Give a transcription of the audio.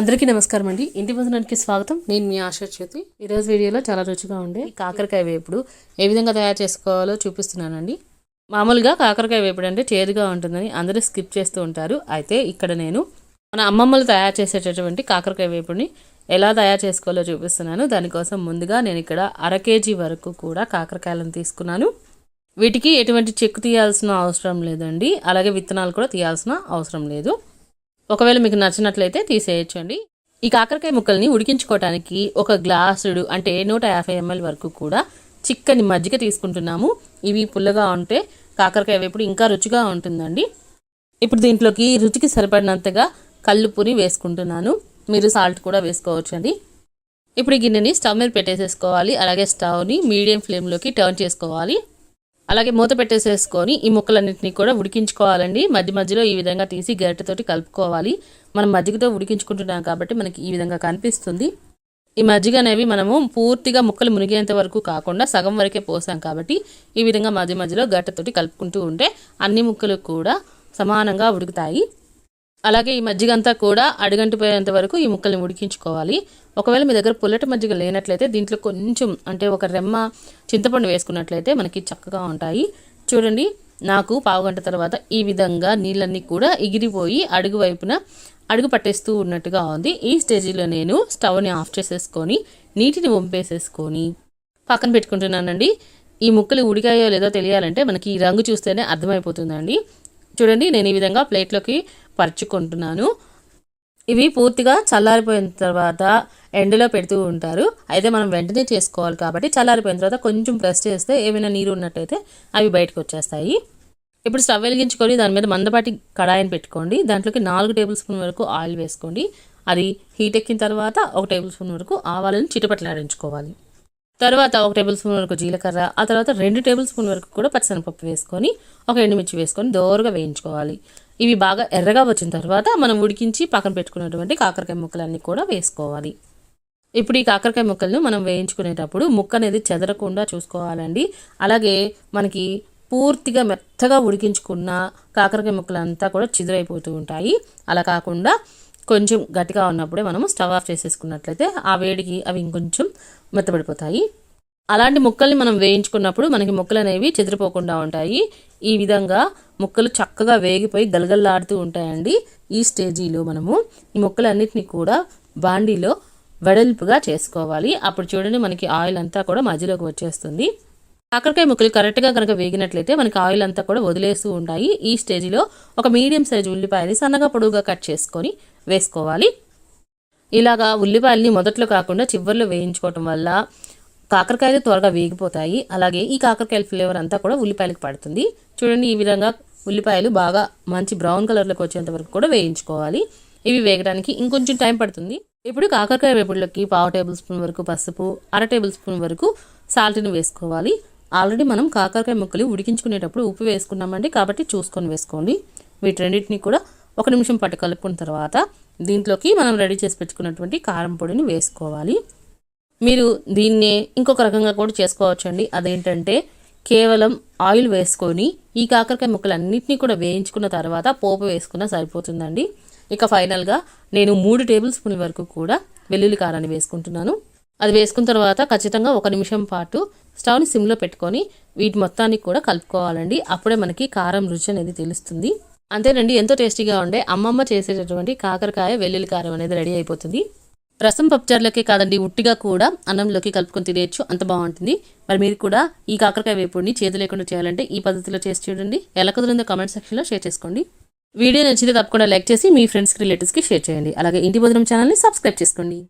అందరికీ నమస్కారం అండి. ఇంటి భోజనానికి స్వాగతం. నేను మీ ఆశా చేతి ఈరోజు వీడియోలో చాలా రుచిగా ఉండే కాకరకాయ వేపుడు ఏ విధంగా తయారు చేసుకోవాలో చూపిస్తున్నానండి. మామూలుగా కాకరకాయ వేపుడు అంటే చేదుగా ఉంటుందని అందరూ స్కిప్ చేస్తూ ఉంటారు. అయితే ఇక్కడ నేను మన అమ్మమ్మలు తయారు చేసేటటువంటి కాకరకాయ వేపుడిని ఎలా తయారు చేసుకోవాలో చూపిస్తున్నాను. దానికోసం ముందుగా నేను ఇక్కడ అర కేజీ వరకు కూడా కాకరకాయలను తీసుకున్నాను. వీటికి ఎటువంటి చెక్కు తీయాల్సిన అవసరం లేదండి. అలాగే విత్తనాలు కూడా తీయాల్సిన అవసరం లేదు. ఒకవేళ మీకు నచ్చినట్లయితే తీసేయచ్చండి. ఈ కాకరకాయ ముక్కల్ని ఉడికించుకోవటానికి ఒక గ్లాసుడు అంటే నూట యాభై ఎంఎల్ వరకు కూడా చిక్కని మజ్జిగ తీసుకుంటున్నాము. ఇవి పుల్లగా ఉంటే కాకరకాయ వేపుడు ఇంకా రుచిగా ఉంటుందండి. ఇప్పుడు దీంట్లోకి రుచికి సరిపడినంతగా కల్లుపుని వేసుకుంటున్నాను. మీరు సాల్ట్ కూడా వేసుకోవచ్చండి. ఇప్పుడు ఈ గిన్నెని స్టవ్ మీద పెట్టేసేసుకోవాలి. అలాగే స్టవ్ని మీడియం ఫ్లేమ్లోకి టర్న్ చేసుకోవాలి. అలాగే మూత పెట్టేసేసుకొని ఈ ముక్కలన్నింటినీ కూడా ఉడికించుకోవాలండి. మధ్య మధ్యలో ఈ విధంగా తీసి గరిటెతోటి కలుపుకోవాలి. మనం మజ్జిగతో ఉడికించుకుంటున్నాం కాబట్టి మనకి ఈ విధంగా కనిపిస్తుంది. ఈ మజ్జిగ అనేవి మనము పూర్తిగా ముక్కలు మునిగేంత వరకు కాకుండా సగం వరకే పోసాం కాబట్టి ఈ విధంగా మధ్య మధ్యలో గట్టతోటి కలుపుకుంటూ ఉంటే అన్ని ముక్కలు కూడా సమానంగా ఉడుకుతాయి. అలాగే ఈ మజ్జిగ అంతా కూడా అడుగంటిపోయేంత వరకు ఈ ముక్కల్ని ఉడికించుకోవాలి. ఒకవేళ మీ దగ్గర పుల్లటి మజ్జిగ లేనట్లయితే దీంట్లో కొంచెం అంటే ఒక రెమ్మ చింతపండు వేసుకున్నట్లయితే మనకి చక్కగా ఉంటాయి. చూడండి నాకు పావుగంట తర్వాత ఈ విధంగా నీళ్ళన్నీ కూడా ఎగిరిపోయి అడుగు వైపున అడుగు పట్టేస్తూ ఉన్నట్టుగా ఉంది. ఈ స్టేజీలో నేను స్టవ్ని ఆఫ్ చేసేసుకొని నీటిని వంపేసేసుకొని పక్కన పెట్టుకుంటున్నానండి. ఈ ముక్కలు ఉడికాయో లేదో తెలియాలంటే మనకి ఈ రంగు చూస్తేనే అర్థమైపోతుందండి. చూడండి నేను ఈ విధంగా ప్లేట్లోకి పరుచుకుంటున్నాను. ఇవి పూర్తిగా చల్లారిపోయిన తర్వాత ఎండలో పెడుతూ ఉంటారు. అయితే మనం వెంటనే చేసుకోవాలి కాబట్టి చల్లారిపోయిన తర్వాత కొంచెం ప్రెస్ చేస్తే ఏమైనా నీరు ఉన్నట్టయితే అవి బయటకు వచ్చేస్తాయి. ఇప్పుడు స్టవ్ వెలిగించుకొని దాని మీద మందపాటి కడాయిని పెట్టుకోండి. దాంట్లోకి నాలుగు టేబుల్ స్పూన్ వరకు ఆయిల్ వేసుకోండి. అది హీట్ ఎక్కిన తర్వాత ఒక టేబుల్ స్పూన్ వరకు ఆవాలను చిటపట్లాడించుకోవాలి. తర్వాత ఒక టేబుల్ స్పూన్ వరకు జీలకర్ర ఆ తర్వాత రెండు టేబుల్ స్పూన్ వరకు కూడా పచ్చనపప్పు వేసుకొని ఒక ఎండుమిర్చి వేసుకొని దోరగా వేయించుకోవాలి. ఇవి బాగా ఎర్రగా వచ్చిన తర్వాత మనం ఉడికించి పక్కన పెట్టుకున్నటువంటి కాకరకాయ ముక్కలన్నీ కూడా వేసుకోవాలి. ఇప్పుడు ఈ కాకరకాయ ముక్కలను మనం వేయించుకునేటప్పుడు ముక్క అనేది చెదరకుండా చూసుకోవాలండి. అలాగే మనకి పూర్తిగా మెత్తగా ఉడికించుకున్న కాకరకాయ ముక్కలంతా కూడా చిదురైపోతూ ఉంటాయి. అలా కాకుండా కొంచెం గట్టిగా ఉన్నప్పుడే మనము స్టవ్ ఆఫ్ చేసేసుకున్నట్లయితే ఆ వేడికి అవి ఇంకొంచెం మెత్తబడిపోతాయి. అలాంటి ముక్కల్ని మనం వేయించుకున్నప్పుడు మనకి ముక్కలు అనేవి చెదిరిపోకుండా ఉంటాయి. ఈ విధంగా ముక్కలు చక్కగా వేగిపోయి గలగల్లాడుతూ ఉంటాయండి ఈ స్టేజీలో మనము. ఈ ముక్కలన్నిటిని కూడా బాండీలో వెడల్పుగా చేసుకోవాలి. అప్పుడు చూడండి మనకి ఆయిల్ అంతా కూడా మధ్యలోకి వచ్చేస్తుంది. కాకరకాయ ముక్కలు కరెక్ట్గా కనుక వేగినట్లయితే మనకి ఆయిల్ అంతా కూడా వదిలేస్తూ ఉంటాయి. ఈ స్టేజ్లో ఒక మీడియం సైజ్ ఉల్లిపాయని సన్నగా పొడుగుగా కట్ చేసుకొని వేసుకోవాలి. ఇలాగా ఉల్లిపాయల్ని మొదట్లో కాకుండా చివరిలో వేయించుకోవటం వల్ల కాకరకాయలు త్వరగా వేగిపోతాయి. అలాగే ఈ కాకరకాయల ఫ్లేవర్ అంతా కూడా ఉల్లిపాయలకు పడుతుంది. చూడండి ఈ విధంగా ఉల్లిపాయలు బాగా మంచి బ్రౌన్ కలర్లోకి వచ్చేంత వరకు కూడా వేయించుకోవాలి. ఇవి వేగడానికి ఇంకొంచెం టైం పడుతుంది. ఇప్పుడు కాకరకాయ వేపుడులోకి పావు టేబుల్ స్పూన్ వరకు పసుపు అర టేబుల్ స్పూన్ వరకు సాల్ట్ని వేసుకోవాలి. ఆల్రెడీ మనం కాకరకాయ ముక్కలు ఉడికించుకునేటప్పుడు ఉప్పు వేసుకున్నామండి కాబట్టి చూసుకొని వేసుకోండి. వీటన్నిటిని కూడా ఒక నిమిషం పట్టు కలుపుకున్న తర్వాత దీంట్లోకి మనం రెడీ చేసి పెట్టుకున్నటువంటి కారం పొడిని వేసుకోవాలి. మీరు దీన్నే ఇంకొక రకంగా కూడా చేసుకోవచ్చండి. అదేంటంటే కేవలం ఆయిల్ వేసుకొని ఈ కాకరకాయ ముక్కలన్నింటినీ కూడా వేయించుకున్న తర్వాత పోపు వేసుకున్న సరిపోతుందండి. ఇక ఫైనల్గా నేను మూడు టేబుల్ స్పూన్ల వరకు కూడా వెల్లుల్లి కారాన్ని వేసుకుంటున్నాను. అది వేసుకున్న తర్వాత ఖచ్చితంగా ఒక నిమిషం పాటు స్టవ్ని సిమ్లో పెట్టుకొని వీటి మొత్తాన్ని కూడా కలుపుకోవాలండి. అప్పుడే మనకి కారం రుచి అనేది తెలుస్తుంది. అంతేనండి ఎంతో టేస్టీగా ఉండే అమ్మమ్మ చేసేటటువంటి కాకరకాయ వెల్లుల్లి కారం అనేది రెడీ అయిపోతుంది. రసం పప్పుచారులకే కాదండి ఉట్టిగా కూడా అన్నంలోకి కలుపుకొని తినేయచ్చు. అంత బాగుంటుంది. మరి మీరు కూడా ఈ కాకరకాయ వేపుడిని చేతి లేకుండా చేయాలంటే ఈ పద్ధతిలో చేసి చూడండి. ఎలా కుదిరిందో కామెంట్ సెక్షన్లో షేర్ చేసుకోండి. వీడియో నచ్చితే తప్పకుండా లైక్ చేసి మీ ఫ్రెండ్స్కి రిలేటివ్స్కి షేర్ చేయండి. అలాగే ఇంటి భద్రం ఛానల్ని సబ్స్క్రైబ్ చేసుకోండి.